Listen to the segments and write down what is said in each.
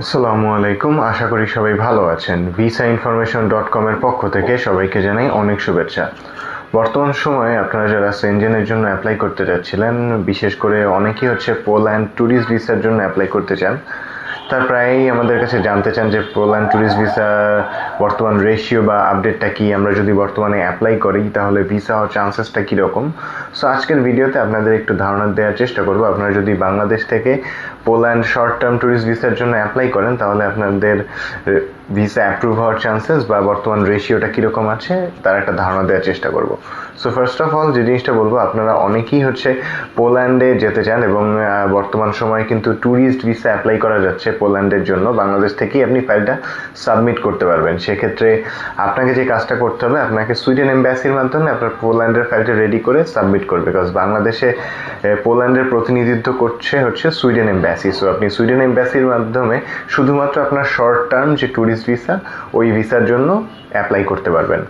আসসালামু আলাইকুম। আশা করি সবাই ভালো আছেন। ভিসা ইনফরমেশন ডট কমের পক্ষ থেকে সবাইকে জানাই অনেক শুভেচ্ছা। বর্তমান সময়ে আপনারা যারা সেনজেনের জন্য অ্যাপ্লাই করতে যাচ্ছিলেন, বিশেষ করে অনেকেই হচ্ছে পোল্যান্ড ট্যুরিস্ট ভিসার জন্য অ্যাপ্লাই করতে চান তার প্রায়ই আমাদের কাছে জানতে চান যে পোল্যান্ড ট্যুরিস্ট ভিসা বর্তমান রেশিও বা আপডেটটা কি? আমরা যদি বর্তমানে অ্যাপ্লাই করি, তাহলে ভিসা হওয়ার চান্সেসটা কীরকম? সো আজকের ভিডিওতে আপনাদের একটু ধারণা দেওয়ার চেষ্টা করব। আপনারা যদি বাংলাদেশ থেকে পোল্যান্ড শর্ট টার্ম ট্যুরিস্ট ভিসার জন্য অ্যাপ্লাই করেন, তাহলে আপনাদের ভিসা অ্যাপ্রুভ হওয়ার চান্সেস বা বর্তমান রেশিওটা কীরকম আছে, তার একটা ধারণা দেওয়ার চেষ্টা করব। সো ফার্স্ট অফ অল যে জিনিসটা বলব, আপনারা অনেকেই হচ্ছে পোল্যান্ডে যেতে চান এবং বর্তমান সময়ে কিন্তু ট্যুরিস্ট ভিসা অ্যাপ্লাই করা যাচ্ছে পোল্যান্ডের জন্য। বাংলাদেশ থেকেই আপনি ফাইলটা সাবমিট করতে পারবেন। সেক্ষেত্রে আপনাকে যে কাজটা করতে হবে, আপনাকে সুইডেন এম্বাসির মাধ্যমে আপনার পোল্যান্ডের ফাইলটা রেডি করে সাবমিট করবে। বিকজ বাংলাদেশে পোল্যান্ডের প্রতিনিধিত্ব করছে হচ্ছে সুইডেন এম্বাসি সো আপনি সুইডেন এম্বাসির মাধ্যমে শুধুমাত্র আপনার শর্ট টার্ম যে ট্যুরিস্ট ভিসা ওই ভিসার জন্য অ্যাপ্লাই করতে পারবেন।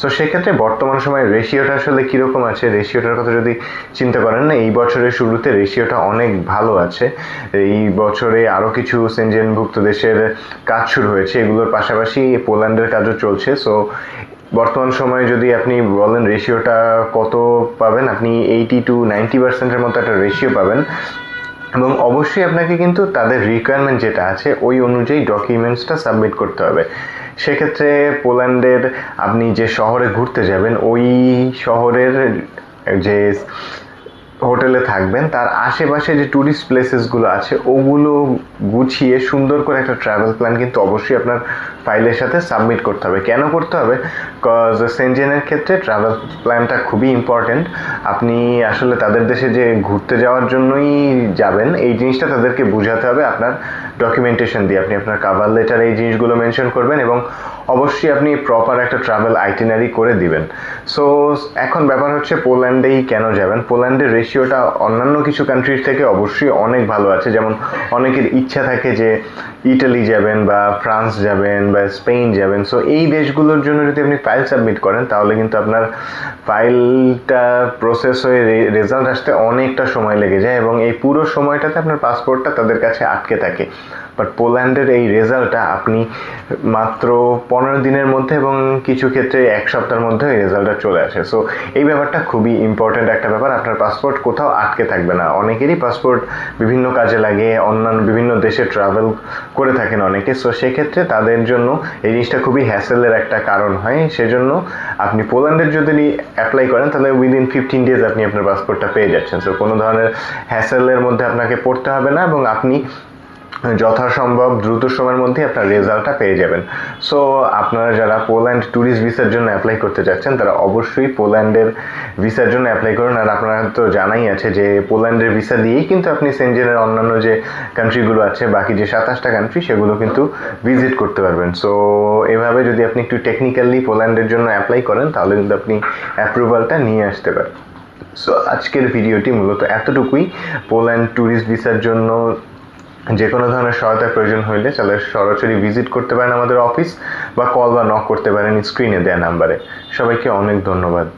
সো সেক্ষেত্রে বর্তমান সময়ে রেশিওটা আসলে কীরকম আছে? রেশিওটার কথা যদি চিন্তা করেন না, এই বছরের শুরুতে রেশিওটা অনেক ভালো আছে। এই বছরে আরও কিছু সেনজেনভুক্ত দেশের কাজ শুরু হয়েছে। এগুলোর পাশাপাশি পোল্যান্ডের কাজও চলছে। সো বর্তমান সময়ে যদি আপনি বলেন রেশিওটা কত পাবেন, আপনি এইটি টু নাইনটি পার্সেন্টের মতো একটা রেশিও পাবেন। এবং অবশ্যই আপনাকে কিন্তু তাদের রিকোয়ারমেন্ট যেটা আছে, ওই অনুযায়ী ডকুমেন্টসটা সাবমিট করতে হবে। সেক্ষেত্রে পোল্যান্ডের আপনি যে শহরে ঘুরতে যাবেন, ওই শহরের যে হোটেলে থাকবেন, তার আশেপাশে যে ট্যুরিস্ট প্লেসেসগুলো আছে, ওগুলো গুছিয়ে সুন্দর করে একটা ট্রাভেল প্ল্যান কিন্তু অবশ্যই আপনার ফাইলের সাথে সাবমিট করতে হবে। কেন করতে হবে? কজ সেনজেনের ক্ষেত্রে ট্রাভেল প্ল্যানটা খুবই ইম্পর্ট্যান্ট আপনি আসলে তাদের দেশে যে ঘুরতে যাওয়ার জন্যই যাবেন, এই জিনিসটা তাদেরকে বোঝাতে হবে। আপনার ডকুমেন্টেশন দিয়ে আপনি আপনার কাভার লেটার এই জিনিসগুলো মেনশন করবেন এবং অবশ্যই আপনি প্রপার একটা ট্রাভেল আইটিনারি করে দিবেন। সো এখন ব্যাপার হচ্ছে পোল্যান্ডেই কেন যাবেন? পোল্যান্ডের রেশিওটা অন্যান্য কিছু কান্ট্রির থেকে অবশ্যই অনেক ভালো আছে। যেমন অনেকের ইচ্ছা থাকে যে ইটালি যাবেন বা ফ্রান্স যাবেন বা স্পেন যাবেন। সো এই দেশগুলোর জন্য যদি আপনি ফাইল সাবমিট করেন, তাহলে কিন্তু আপনার ফাইলটা প্রসেস হয়ে রেজাল্ট আসতে অনেকটা সময় লেগে যায় এবং এই পুরো সময়টাতে আপনার পাসপোর্টটা তাদের কাছে আটকে থাকে। বাট পোল্যান্ডের এই রেজাল্টটা আপনি মাত্র পনেরো দিনের মধ্যে এবং কিছু ক্ষেত্রে এক সপ্তাহের মধ্যে এই রেজাল্টটা চলে আসে। সো এই ব্যাপারটা খুবই ইম্পর্ট্যান্ট একটা ব্যাপার। আপনার পাসপোর্ট কোথাও আটকে থাকবে না। অনেকেরই পাসপোর্ট বিভিন্ন কাজে লাগে, অন্যান্য বিভিন্ন দেশে ট্রাভেল করে থাকেন অনেকে। সো সেক্ষেত্রে তাদের জন্য এই জিনিসটা খুবই হ্যাসেলের একটা কারণ হয়। সেজন্য আপনি পোল্যান্ডের যদি অ্যাপ্লাই করেন, তাহলে উইদিন ফিফটিন ডেজ আপনি আপনার পাসপোর্টটা পেয়ে যাচ্ছেন। সো কোনো ধরনের হ্যাসেলের মধ্যে আপনাকে পড়তে হবে না এবং আপনি যথাসম্ভব দ্রুত সময়ের মধ্যে আপনার রেজাল্টটা পেয়ে যাবেন। সো আপনারা যারা পোল্যান্ড ট্যুরিস্ট ভিসার জন্য অ্যাপ্লাই করতে যাচ্ছেন, তারা অবশ্যই পোল্যান্ডের ভিসার জন্য অ্যাপ্লাই করুন। আর আপনারা তো জানাই আছে যে পোল্যান্ডের ভিসা দিয়েই কিন্তু আপনি সেনজেনের অন্যান্য যে কান্ট্রিগুলো আছে, বাকি যে সাতাশটা কান্ট্রি সেগুলো কিন্তু ভিজিট করতে পারবেন। সো এভাবে যদি আপনি একটু টেকনিক্যালি পোল্যান্ডের জন্য অ্যাপ্লাই করেন, তাহলে কিন্তু আপনি অ্যাপ্রুভালটা নিয়ে আসতে পারেন। সো আজকের ভিডিওটি মূলত এতটুকুই। পোল্যান্ড ট্যুরিস্ট ভিসার জন্য যে কোনো ধরনের সহায়তার প্রয়োজন হইলে তাহলে সরাসরি ভিজিট করতে পারেন আমাদের অফিস বা কল বা নক করতে পারেন স্ক্রিনে দেওয়া নাম্বারে সবাইকে অনেক ধন্যবাদ।